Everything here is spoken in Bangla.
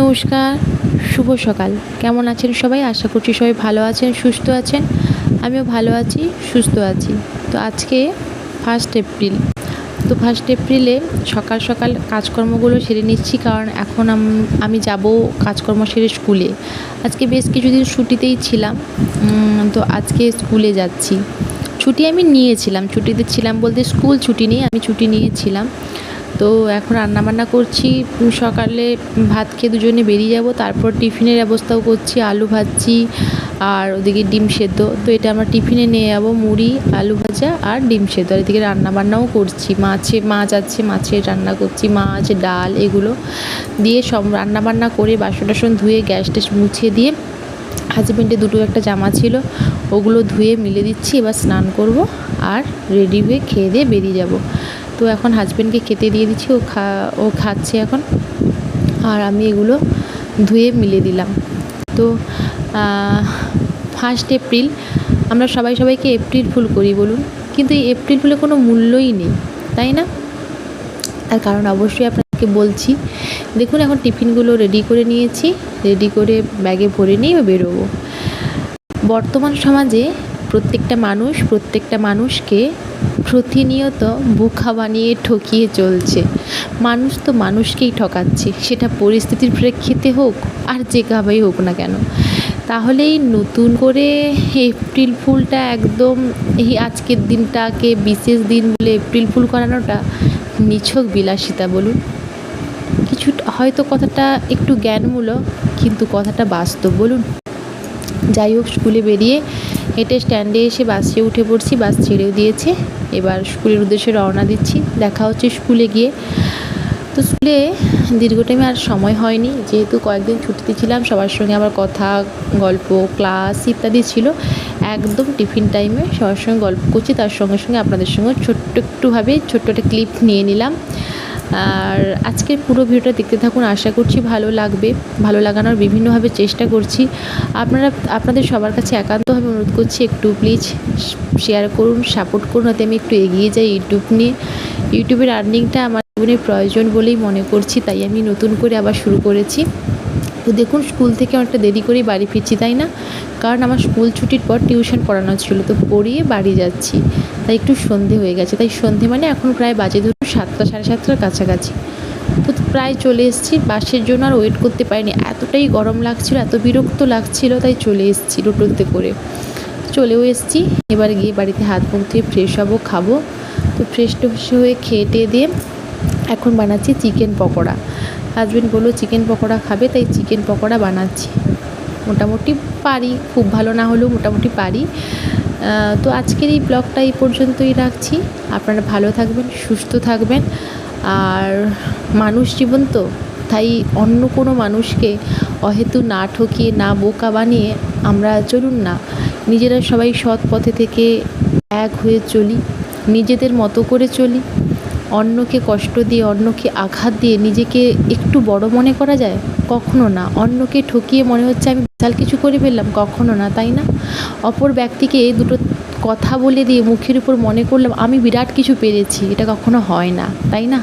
নমস্কার, শুভ সকাল। কেমন আছেন সবাই? আশা করছি সবাই ভালো আছেন, সুস্থ আছেন। আমিও ভালো আছি, সুস্থ আছি। তো আজকে ফার্স্ট এপ্রিল তো ফার্স্ট এপ্রিলে সকাল সকাল কাজকর্মগুলো সেরে নিচ্ছি, কারণ এখন আমি যাব কাজকর্ম সেরে স্কুলে। আজকে বেশ কিছুদিন ছুটিতেই ছিলাম। তো আজকে স্কুলে যাচ্ছি। ছুটি আমি নিয়েছিলাম। ছুটিতে ছিলাম বলতে স্কুল ছুটি নেই, আমি ছুটি নিয়েছিলাম। তো এখন রান্নাবান্না করছি সকালে ভাত খেয়ে দুজনে বেরিয়ে যাব, তারপর টিফিনের ব্যবস্থাও করছি, আলু ভাজছি আর ওদিকে ডিম সেদ্ধ। তো এটা আমরা টিফিনে নিয়ে যাব, মুড়ি, আলু ভাজা আর ডিম সেদ্ধ। আর এদিকে রান্নাবান্নাও করছি, মাছে, মাছ আছে, মাছের রান্না করছি, মাছ, ডাল এগুলো দিয়ে সব রান্নাবান্না করে বাসন টাসন ধুয়ে গ্যাস ট্যাস মুছে দিয়ে হাজবেন্ডের দুটো একটা জামা ছিল, ওগুলো ধুয়ে মিলে দিচ্ছি, এবার স্নান করব আর রেডি হয়ে খেয়ে দিয়ে বেরিয়ে যাব। তো এখন হাজব্যান্ডকে খেতে দিয়ে দিচ্ছি, ও খা, ও খাচ্ছে এখন। আর আমি এগুলো ধুয়ে মিলে দিলাম। তো ফার্স্ট এপ্রিল আমরা সবাই সবাইকে এপ্রিল ফুল করি বলুন। কিন্তু এই এপ্রিল ফুলে কোনো মূল্যই নেই, তাই না? তার কারণ অবশ্যই আপনাকে বলছি, দেখুন এখন টিফিনগুলো রেডি করে নিয়েছি রেডি করে ব্যাগে ভরে নিয়ে বেরোবো। বর্তমান সমাজে প্রত্যেকটা মানুষ, প্রত্যেকটা মানুষকে প্রতিনিয়ত বোকা বানিয়ে ঠকিয়ে চলছে। মানুষ তো মানুষকেই ঠকাচ্ছে, সেটা পরিস্থিতির প্রেক্ষিতে হোক আর যে যেভাবেই হোক না কেন। তাহলেই নতুন করে এপ্রিল ফুলটা একদম এই আজকের দিনটাকে বিশেষ দিন বলে এপ্রিল ফুল করানোটা নিছক বিলাসিতা বলুন। কিছু হয়তো কথাটা একটু জ্ঞানমূলক, কিন্তু কথাটা বাস্তব বলুন। যাই হোক, স্কুলে বেরিয়ে হেঁটে স্ট্যান্ডে এসে বাসে উঠে পড়ছি, বাস ছেড়েও দিয়েছে। এবার স্কুলের উদ্দেশ্যে রওনা দিচ্ছি। দেখা হচ্ছে স্কুলে গিয়ে। তো স্কুলে দীর্ঘ টাইমে আর সময় হয়নি। যেহেতু কয়েকদিন ছুটিতে ছিলাম, সবার সঙ্গে আবার কথা, গল্প, ক্লাস ইত্যাদি ছিল। একদম টিফিন টাইমে সবার সঙ্গে গল্প করছি। তার সঙ্গে সঙ্গে আপনাদের সঙ্গে ছোট্ট একটুভাবে, ছোট্ট একটা ক্লিপ নিয়ে নিলাম। আর আজকের পুরো ভিডিওটা দেখতে থাকুন। আশা করছি ভালো লাগবে। ভালো লাগানোর বিভিন্নভাবে চেষ্টা করছি। আপনারা, আপনাদের সবার কাছে একান্তভাবে অনুরোধ করছি, একটু প্লিজ শেয়ার করুন সাপোর্ট করুন, যাতে আমি একটু এগিয়ে যাই ইউটিউব নিয়ে। ইউটিউবের আর্নিংটা আমার জীবনে প্রয়োজন বলেই মনে করছি, তাই আমি নতুন করে আবার শুরু করেছি। দেখুন, স্কুল থেকে অনেকটা দেরি করেই বাড়ি ফিরছি, তাই না? কারণ আমার স্কুল ছুটির পর টিউশন পড়ানো ছিল, তো পড়িয়ে বাড়ি যাচ্ছি। তাই একটু সন্ধে হয়ে গেছে। তাই সন্ধে মানে এখন প্রায় বাজে ধরুন সাতটা, সাড়ে সাতটার কাছাকাছি। তো প্রায় চলে এসেছি, বাসের জন্য আর ওয়েট করতে পারিনি। এতটাই গরম লাগছিল, এত বিরক্ত লাগছিল, তাই চলে এসেছি টোটোতে করে। চলেও এসেছি, এবার গিয়ে বাড়িতে হাত মুখ ধুয়ে ফ্রেশ হব, খাব। তো ফ্রেশ ট্রেশ হয়ে খেয়ে টেয়ে দিয়ে এখন বানাচ্ছি চিকেন পকোড়া। হাজবেন্ড বলল চিকেন পকোড়া খাবে, তাই চিকেন পকোড়া বানাচ্ছি। মোটামুটি পারি, খুব ভালো না হলেও মোটামুটি পারি। তো আজকের এই ব্লগটা এই পর্যন্তই রাখছি। আপনারা ভালো থাকবেন, সুস্থ থাকবেন। আর মানুষ জীবন তো, তাই অন্য কোনো মানুষকে অহেতু না ঠকিয়ে, না বোকা বানিয়ে আমরা চলুন না। নিজেরা সবাই সৎ পথে থেকে এক হয়ে চলি, নিজেদের মতো করে চলি। অন্যকে কষ্ট দিয়ে, অন্যকে আঘাত দিয়ে নিজেকে একটু বড় মনে করা যায়? কখনো না। অন্যকে ঠকিয়ে মনে হচ্ছে আমি বিশাল কিছু করে ফেললাম। কখনো না, তাই না? অপর ব্যক্তিকে এই দুটো কথা বলে দিয়ে মুখের উপর মনে করলাম, আমি বিরাট কিছু পেরেছি। এটা কখনো হয় না, তাই না?